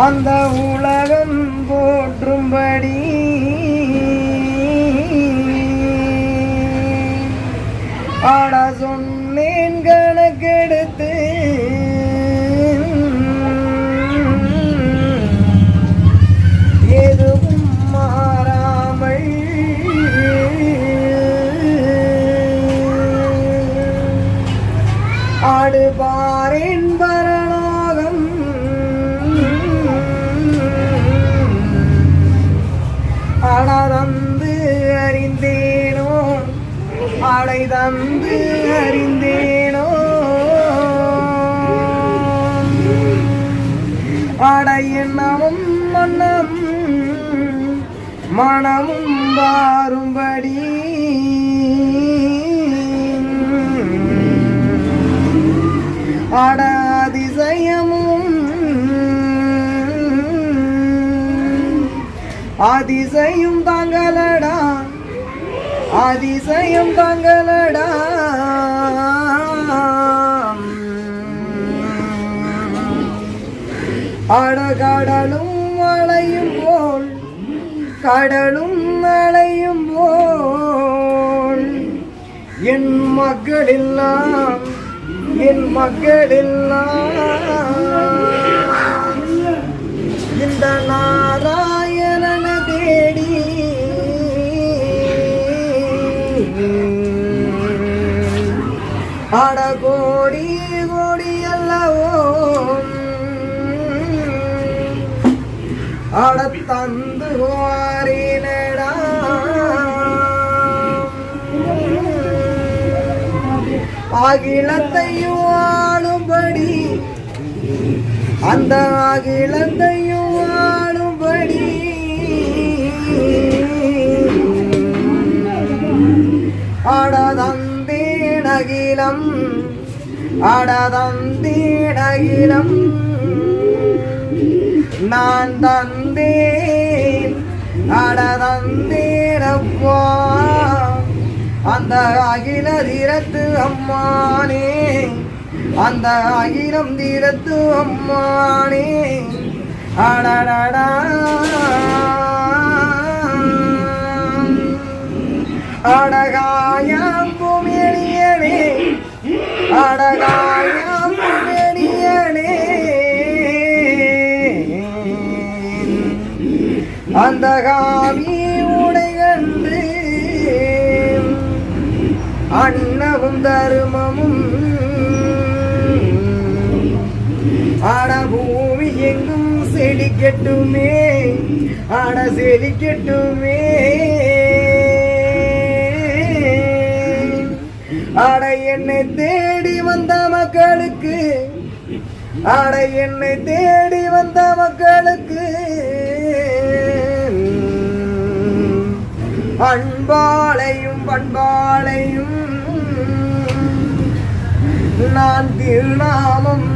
அந்த உலகம் அடை தந்து அறிந்தேனோ? அடை எண்ணமும் மன்னம் மனமும் வாரும்படி. அட அதிசயமும் அதிசயம் தாங்களடா அதிசயம் தாங்களடா. அடகடலும் அலையும் போல் கடலும் அலையும் போல். என் மக்களெல்லாம் என் மக்களெல்லாம் இந்த நாராயணன அட தந்து வாரினடா அகிலத்தையும் ஆளும்படி அந்த அகிலத்தையும் ஆளும்படி. அடதந்தேன் அகிலம் அகிலம். நான் தந்தேன். அட அடதந்தேனப்பா அந்த அகில தீரத்து அம்மானே. அந்த அகிலம் தீரத்து அம்மானே. அடடடா. அடகாயம் குமிழியனே அடகாயம் அந்த காவி உடைகண்டு அன்னவும் தருமமும். அட பூமி எங்கும் செழிக்கட்டுமே அட செழிக்கட்டுமே. அட என்னை தேடி வந்த மக்களுக்கு அட என்னை தேடி வந்த மக்களுக்கு அன்பாலையும் பண்பாலையும் நான் திருநாமம்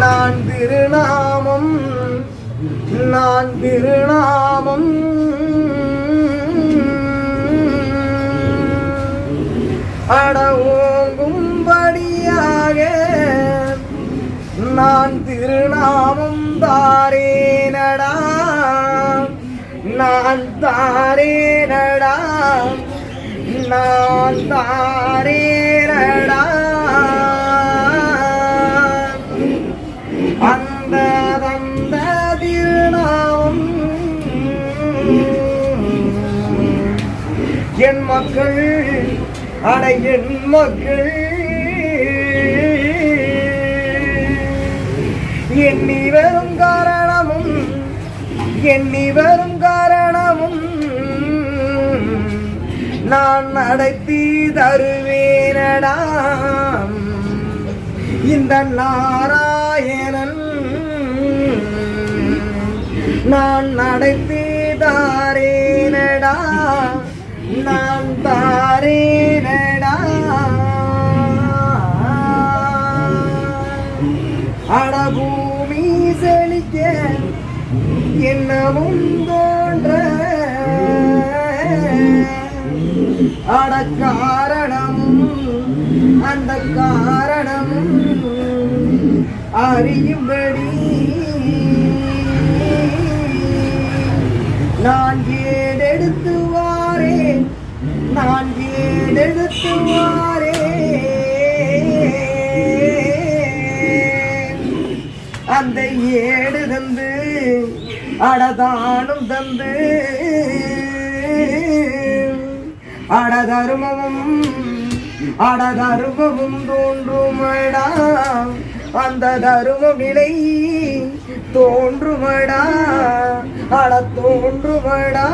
நான் திருநாமம் நான் திருநாமம். அட ஓங்கும்படியாக நான் திருநாமம் தாரேனடா. நான் தாரே நடா. நான் தாரே நடா. அந்த தந்த திருநாமம் என் மக்கள் அட என் மக்கள். எண்ணி வரும் காரணமும் எண்ணி வரும் காரணம் நான் நடத்தி தருவேனடாம் இந்த நாராயணன் நான் நடத்தி தாரேனடா. நான் தாரேனடா. அடபூமி செழிக்க என்னவும் தோன்ற அட காரணம் அந்த காரணம் அறியும்படி நான் ஏடெடுத்து வாரே நான் ஏடெடுத்து வாரே அந்த ஏடு தந்து அடதானும் தந்து. அடதருமமும் அடதருமமும் தோன்றுமடா. அந்த தரும விலை தோன்றுமடா அட தோன்றுமடா.